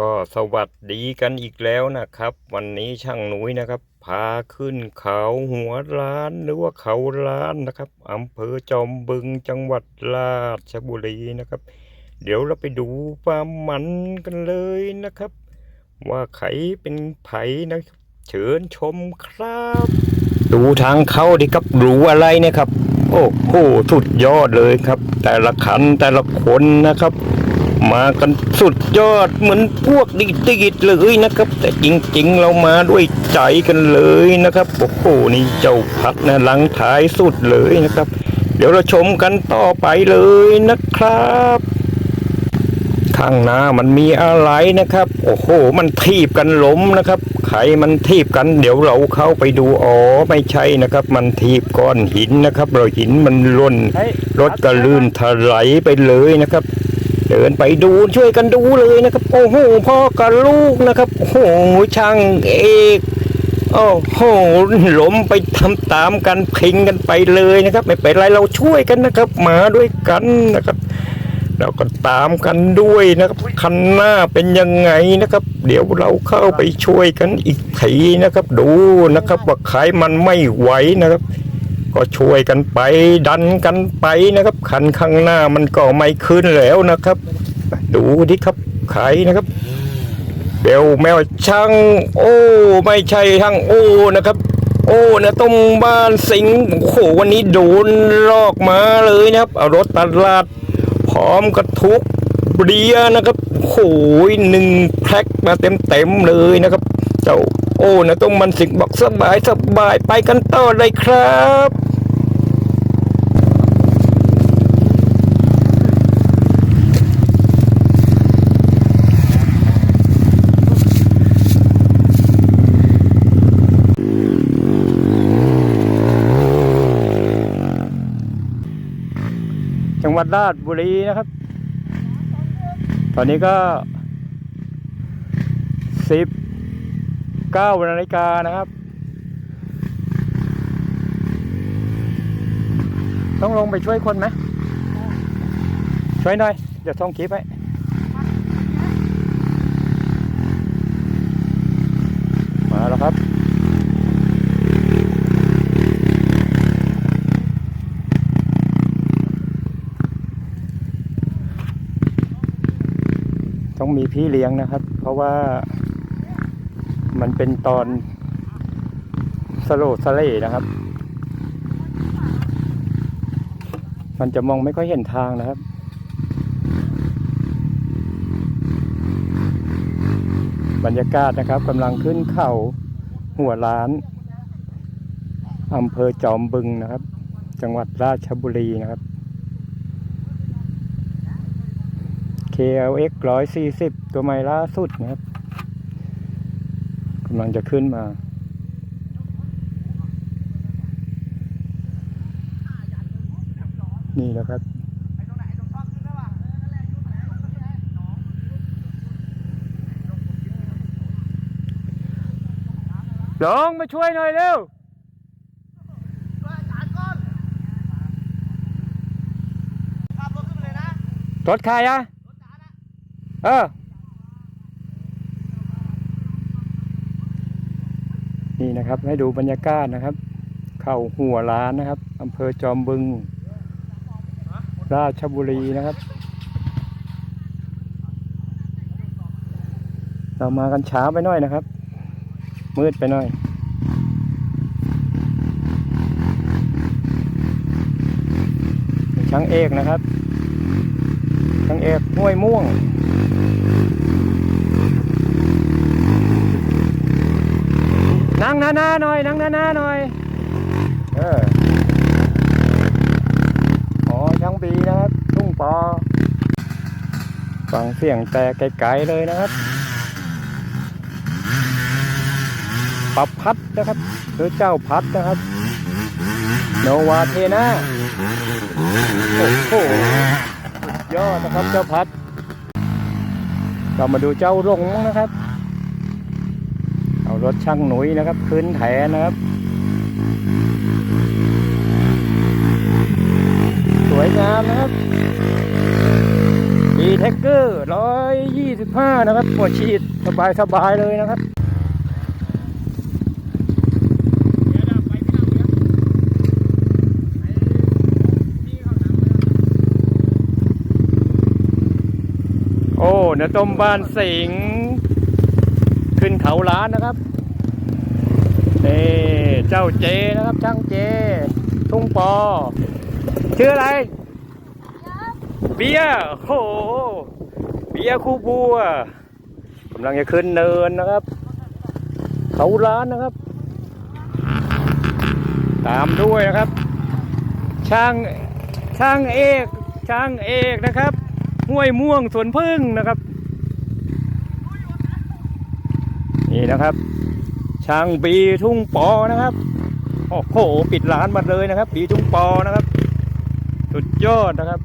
ก็สวัสดีกันอีกแล้วนะครับ วันนี้ช่างหนุยนะครับ พาขึ้นเขาหัวล้านหรือว่าเขาล้านนะครับอำเภอจอมบึงจังหวัดราชบุรีนะครับ เดี๋ยวเราไปดูความมันกันเลยนะครับ ว่าใครเป็นไผนะครับ เชิญชมครับ ดูทางเข้าดิครับรู้อะไรนี่ยครับ โอ้โหสุดยอดเลยครับ แต่ละขันแต่ละคนนะครับ มากันสุดยอดเหมือนพวกดีดีดๆเลยนะครับ แต่จริงๆเรามาด้วยใจกันเลยนะครับโอ้โหนี่เจ้าพัดนะหลังท้ายสุดเลยนะครับ เดี๋ยวเราชมกันต่อไปเลยนะครับ ข้างหน้ามันมีอะไรนะครับ โอ้โห มันทีบกันล้มนะครับใครมันทีบกัน เดี๋ยวเราเข้าไปดูอ๋อไม่ใช่นะครับ มันทีบก้อนหินนะครับ เราหินมันล่นรถก็ลื่นถลายไปเลยนะครับ เดินไปดูช่วยกันดูเลยนะครับ โอ้โหพ่อกับลูกนะครับ โอ้โหช่างเอกโอ้โหล้มไปทำตามกันพิงกันไปเลยนะครับ ไม่เป็นไรเราช่วยกันนะครับ มาด้วยกันนะครับเราก็ตามกันด้วยนะครับคันหน้าเป็นยังไงนะครับ เดี๋ยวเราเข้าไปช่วยกันอีกทีนะครับ ดูนะครับว่าใครมันไม่ไหวนะครับ ก็ช่วยกันไปดันกันไปนะครับคันข้างหน้ามันก็ไม่ขึ้นแล้วนะครับ ดูดิครับใครนะครับเบลแมวช่างโอ้ ไม่ใช่ช่างโอ้นะครับ โอ้นะต้มบ้านสิงโอ้โหวันนี้โดนลอกมาเลยนะครับเอารถตลาดพร้อมกระทุกเบียนะครับโอ้โหนึ่งแพ็คมาเต็มเต็มเลยนะครับ เจ้า อ้นะต้องมันสิงบอกสบายสบายไปกันต่อเลยครับจังหวัดราชบุรีนะครับ ตอนนี้ก็ 9นาฬิกานะครับ ต้องลงไปช่วยคนไหมช่วยหน่อย เดี๋ยวท่องคลิปไปมาแล้วครับต้องมีพี่เลี้ยงนะครับ เพราะว่า มันเป็นตอนสโลสเลนะครับ มันจะมองไม่ค่อยเห็นทางนะครับ บรรยากาศนะครับกำลังขึ้นเขาหัวล้านอำเภอจอมบึงนะครับ จังหวัดราชบุรีนะครับ KLX 140 ตัวใหม่ล่าสุดนะครับำลังจะขึ้นมานี่นะครับ ลงมาช่วยหน่อยเร็วขับรถขึ้นไปเลยนะรถใครอะรถจ๋านะเออ นี่นะครับ ให้ดูบรรยากาศนะครับ เข้าหัวร้านนะครับอำเภอจอมบึง ราชบุรีนะครับ เรามากันช้าไปหน่อยนะครับ มืดไปหน่อยช่างเอกนะครับช่างเอกห้วยม่วง นั่งหน้าๆหน่อย นั่งหน้าๆหน่อย เอออ๋อช่างบีนะครับทุ่งปอฟังเสียงแต่ไกลๆเลยนะครับปรับพัดนะครับหรือเจ้าพัดนะครับ โนวาเทนาโอ้โหยอดนะครับเจ้าพัดเรามาดูเจ้ารงนะครับ รถช่างหนุยนะครับขึ้นแถนะครับ สวยงามนะครับดีแท็กเกอร์ร้อยยี่สิบห้านะครับหัวฉีดสบายสบายเลยนะครับโอ้เนื้อต้มบ้านสิง ขึ้นเขาล้านนะครับ นี่เจ้าเจนะครับช่างเจ ทุ่งปอ ชื่ออะไร เบียร์โอ้โหเบียร์คู่บัวกำลังจะขึ้นเนินนะครับ เขาล้านนะครับ ตามด้วยนะครับ ช่างช่างเอกช่างเอกนะครับห้วยม่วงสวนพึ่งนะครับ นี่นะครับ ช่างบีทุ่งปอนะครับโอ้โหปิดร้านมดเลยนะครับ บีทุ่งปอนะครับสุดยอดนะครับ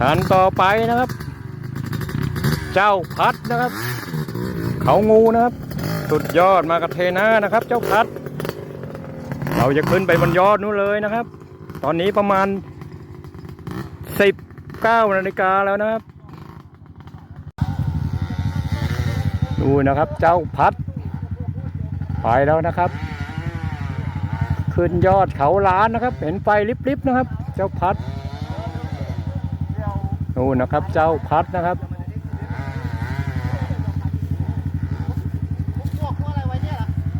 หันต่อไปนะครับ เจ้าพัดนะครับ เขางูนะครับ สุดยอดมากระเทนานะครับ เจ้าพัด เราจะขึ้นไปบนยอดนู้นเลยนะครับ ตอนนี้ประมาณสิบเก้านาฬิกาแล้วนะครับ ดูนะครับเจ้าพัด ไปแล้วนะครับ ขึ้นยอดเขาล้านนะครับ เห็นไฟลิบๆนะครับ เจ้าพัดนู่นนะครับ เจ้าพัดนะครับ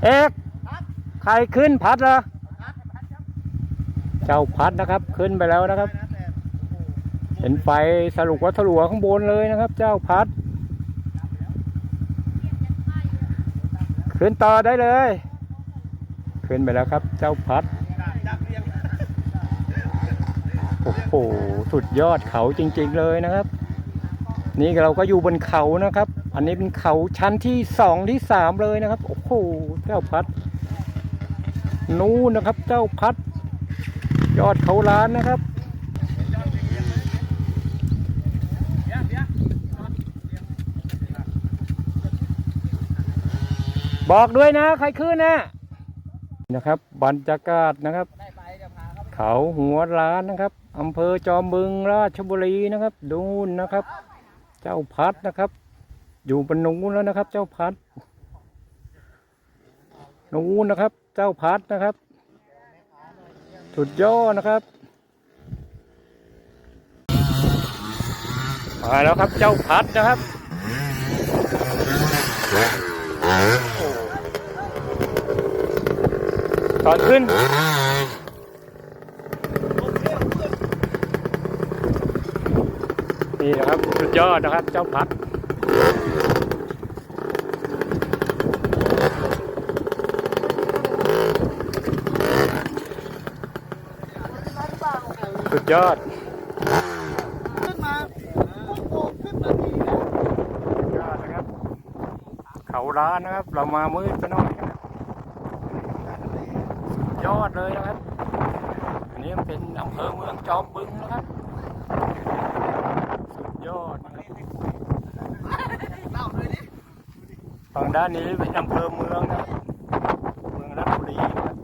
เอกใครขึ้นพัดเหรอเจ้าพัดนะครับขึ้นไปแล้วนะครับ เห็นไฟสรุปวัตถุข้างบนเลยนะครับ เจ้าพัด ขึ้นต่อได้เลย ขึ้นไปแล้วครับ เจ้าพัด โอ้โห สุดยอดเขาจริง ๆ เลยนะครับ นี่เราก็อยู่บนเขานะครับ อันนี้เป็นเขาชั้นที่สองที่สามเลยนะครับ โอ้โห เจ้าพัด นู้นนะครับ เจ้าพัด ยอดเขาล้านนะครับ บอกด้วยนะ ใครขึ้นนะนะครับ บรรยากาศนะครับ เขาหัวร้านนะครับอำเภอจอมบึงราชบุรีนะครับ ดูนนะครับ เจ้าพัดนะครับ อยู่บนนู้นแล้วนะครับ เจ้าพัดนู้นนะครับ เจ้าพัดนะครับ สุดยอดนะครับมาแล้วครับเจ้าพัดนะครับ ตอนขึ้นนี่นะครับสุดยอดนะครับเจ้าพัดสุดยอดขึ้นมาโอ้ขึ้นมาดีนะสุดยอดนะครับ เขาร้านนะครับ เรามามืดไปหน่อยนะครับสุ ดยอดเลยนะครับ อันนี้มันเป็นอำเภอเมืองจอมบึงนะครับ สุดยอดนะครับเล่าเลยดิฝั่งด้านนี้เป็นอำเภอเมืองนะครับเมืองราชบุรีนะครับ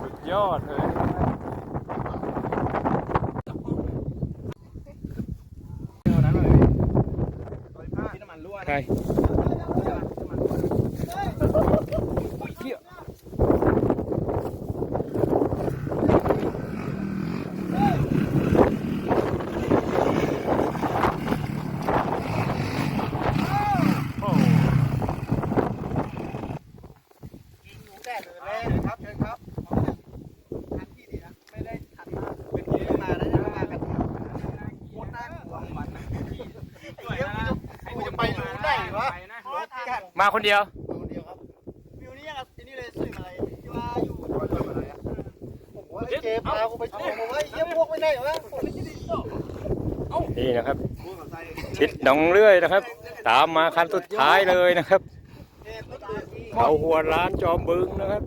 สุดยอดเลยนะครับที่น้ำมันรั่วใคร นะ เหี้ยโอ้ กินหนูแดดเลยครับเชิญครับทันที่ดีนะไม่ได้ทันมากเป็นเยอะมาแล้วเนี่ยมากันโคตรน่ากลัวมันเดี๋ยวกูจะไปรู้ได้วะรถกัน มาคนเดียว คนเดียวครับวิวนี้ยังไอ้นี่เลยสื่ออะไรที่ว่าอยู่อะไรอะผมว่าไอ้เจพากูไปชมว่าเยี่ยมพวกไม่ได้เหรอวะผมไม่คิดดีต่อนี่นะครับ ชิดหนองเรื่อยนะครับ ตามมาคันสุดท้ายเลยนะครับเขาหัวร้านจอมบึงนะครับ